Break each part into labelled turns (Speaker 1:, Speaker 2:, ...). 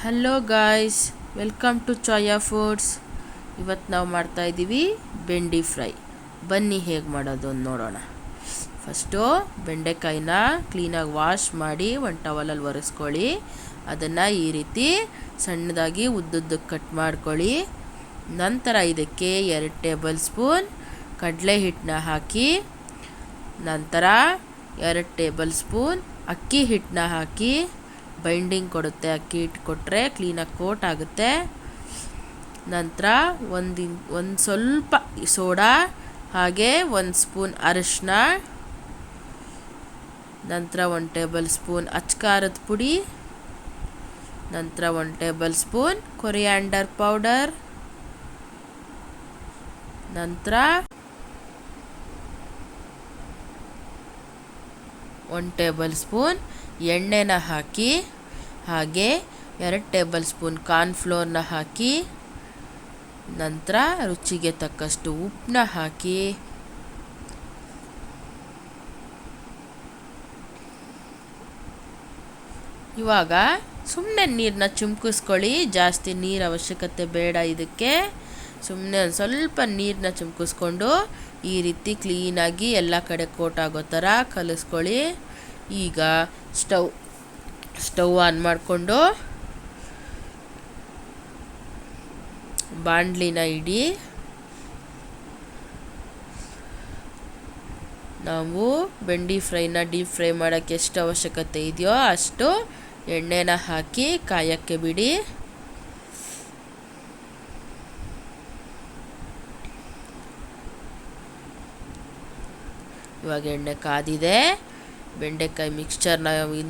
Speaker 1: Hello guys welcome to Chaya foods ಇವತ್ತು ನಾವು ಮಾಡ್ತಾ ಇದ್ದೀವಿ ಬೆಂಡಿ ಫ್ರೈ. ಬನ್ನಿ ಹೇಗೆ ಮಾಡೋದು ಅಂತ ನೋಡೋಣ. ಫಸ್ಟು ಬೆಂಡೆಕಾಯಿನ ಕ್ಲೀನಾಗಿ ವಾಶ್ ಮಾಡಿ, ಒಂದು ಟವಲಲ್ಲಿ ಒರೆಸ್ಕೊಳ್ಳಿ. ಅದನ್ನು ಈ ರೀತಿ ಸಣ್ಣದಾಗಿ ಉದ್ದುದ್ದಕ್ಕೆ ಕಟ್ ಮಾಡ್ಕೊಳ್ಳಿ. ನಂತರ ಇದಕ್ಕೆ ಎರಡು ಟೇಬಲ್ ಸ್ಪೂನ್ ಕಡಲೆ ಹಿಟ್ಟನ್ನ ಹಾಕಿ, ನಂತರ ಎರಡು ಟೇಬಲ್ ಸ್ಪೂನ್ ಅಕ್ಕಿ ಹಿಟ್ಟನ್ನ ಹಾಕಿ ಬೈಂಡಿಂಗ್ ಕೊಡುತ್ತೆ, ಅಕ್ಕಿ ಹಿಟ್ಟು ಕೊಟ್ಟರೆ ಕ್ಲೀನಾಗಿ ಕೋಟ್ ಆಗುತ್ತೆ. ನಂತರ ಒಂದು ಒಂದು ಸ್ವಲ್ಪ ಸೋಡಾ, ಹಾಗೆ ಒಂದು ಸ್ಪೂನ್ ಅರಿಶಿನ ನಂತರ ಒಂದು ಟೇಬಲ್ ಸ್ಪೂನ್ ಅಚ್ಕಾರದ ಪುಡಿ, ನಂತರ ಒಂದು ಟೇಬಲ್ ಸ್ಪೂನ್ ಕೊರಿಯಾಂಡರ್ ಪೌಡರ್, ನಂತರ ಒಂದು ಟೇಬಲ್ ಸ್ಪೂನ್ ಎಣ್ಣೆನ ಹಾಕಿ, ಹಾಗೆ ಎರಡು ಟೇಬಲ್ ಸ್ಪೂನ್ ಕಾರ್ನ್ಫ್ಲೋರ್ನ ಹಾಕಿ, ನಂತರ ರುಚಿಗೆ ತಕ್ಕಷ್ಟು ಉಪ್ಪನ್ನ ಹಾಕಿ. ಇವಾಗ ಸುಮ್ಮನೆ ನೀರನ್ನ ಚುಮ್ಕಿಸ್ಕೊಳ್ಳಿ, ಜಾಸ್ತಿ ನೀರು ಅವಶ್ಯಕತೆ ಬೇಡ ಇದಕ್ಕೆ. ಸುಮ್ಮನೆ ಒಂದು ಸ್ವಲ್ಪ ನೀರನ್ನ ಚುಮ್ಕಿಸ್ಕೊಂಡು ಈ ರೀತಿ ಕ್ಲೀನಾಗಿ ಎಲ್ಲ ಕಡೆ ಕೋಟ್ ಆಗೋ ಥರ ಕಲಿಸ್ಕೊಳ್ಳಿ. ಈಗ ಸ್ಟವ್ ಸ್ಟವ್ ಆನ್ ಮಾಡಿಕೊಂಡು ಬಾಂಡ್ಲಿನ ಇಡಿ. ನಾವು ಬೆಂಡಿ ಫ್ರೈನ ಡೀಪ್ ಫ್ರೈ ಮಾಡೋಕ್ಕೆ ಎಷ್ಟು ಅವಶ್ಯಕತೆ ಇದೆಯೋ ಅಷ್ಟು ಎಣ್ಣೆನ ಹಾಕಿ ಕಾಯೋಕ್ಕೆ ಬಿಡಿ. ಇವಾಗ ಎಣ್ಣೆ ಕಾದಿದೆ. ಬೆಂಡೆಕಾಯಿ ಮಿಕ್ಸ್ಚರ್ನ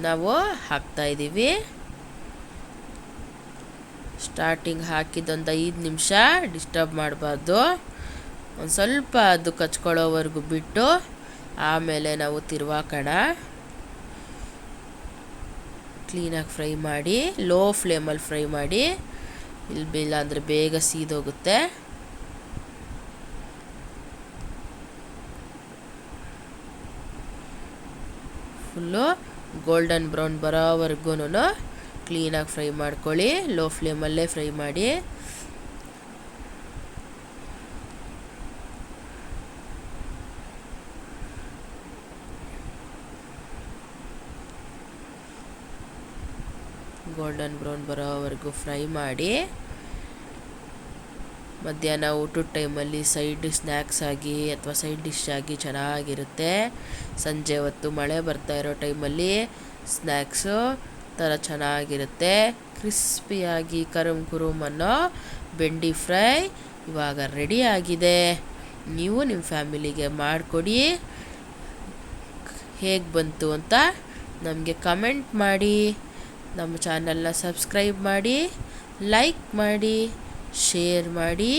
Speaker 1: ನಾವು ಹಾಕ್ತಾ ಇದ್ದೀವಿ. ಸ್ಟಾರ್ಟಿಂಗ್ ಹಾಕಿದ್ದೊಂದು ಐದು ನಿಮಿಷ ಡಿಸ್ಟರ್ಬ್ ಮಾಡಬಾರ್ದು. ಒಂದು ಸ್ವಲ್ಪ ಅದು ಕಚ್ಕೊಳ್ಳೋವರೆಗೂ ಬಿಟ್ಟು ಆಮೇಲೆ ನಾವು ತಿರುವಾಕೋಣ. ಕ್ಲೀನಾಗಿ ಫ್ರೈ ಮಾಡಿ ಲೋ ಫ್ಲೇಮಲ್ಲಿ ಫ್ರೈ ಮಾಡಿ, ಇಲ್ಲಿ ಇಲ್ಲ ಅಂದರೆ ಬೇಗ ಸೀದೋಗುತ್ತೆ. ಫುಲ್ಲು ಗೋಲ್ಡನ್ ಬ್ರೌನ್ ಬರೋವರೆಗೂ ಕ್ಲೀನಾಗಿ ಫ್ರೈ ಮಾಡ್ಕೊಳ್ಳಿ ಲೋ ಫ್ಲೇಮಲ್ಲೇ ಫ್ರೈ ಮಾಡಿ. ಗೋಲ್ಡನ್ ಬ್ರೌನ್ ಬರೋವರೆಗೂ ಫ್ರೈ ಮಾಡಿ. ಮಧ್ಯಾಹ್ನ ಊಟದ ಟೈಮಲ್ಲಿ ಸೈಡ್ ಸ್ನ್ಯಾಕ್ಸ್ ಆಗಿ ಅಥವಾ ಸೈಡ್ ಡಿಶ್ ಆಗಿ ಚೆನ್ನಾಗಿರುತ್ತೆ. ಸಂಜೆ ಹೊತ್ತು ಮಳೆ ಬರ್ತಾ ಇರೋ ಟೈಮಲ್ಲಿ ಸ್ನ್ಯಾಕ್ಸು ಥರ ಚೆನ್ನಾಗಿರುತ್ತೆ. ಕ್ರಿಸ್ಪಿಯಾಗಿ ಕರುಮ್ ಕುರುಮ್ ಅನ್ನೋ ಬೆಂಡಿ ಫ್ರೈ ಇವಾಗ ರೆಡಿ ಆಗಿದೆ. ನೀವು ನಿಮ್ಮ ಫ್ಯಾಮಿಲಿಗೆ ಮಾಡಿಕೊಡಿ. ಹೇಗೆ ಬಂತು ಅಂತ ನಮಗೆ ಕಮೆಂಟ್ ಮಾಡಿ. ನಮ್ಮ ಚಾನಲ್ನ ಸಬ್ಸ್ಕ್ರೈಬ್ ಮಾಡಿ, ಲೈಕ್ ಮಾಡಿ. ಶೇರ್ ಮಾಡಿ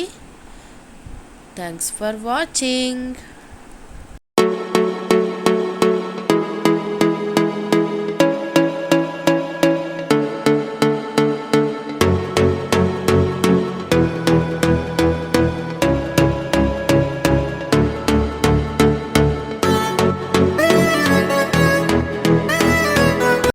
Speaker 1: ಥ್ಯಾಂಕ್ಸ್ ಫಾರ್ ವಾಚಿಂಗ್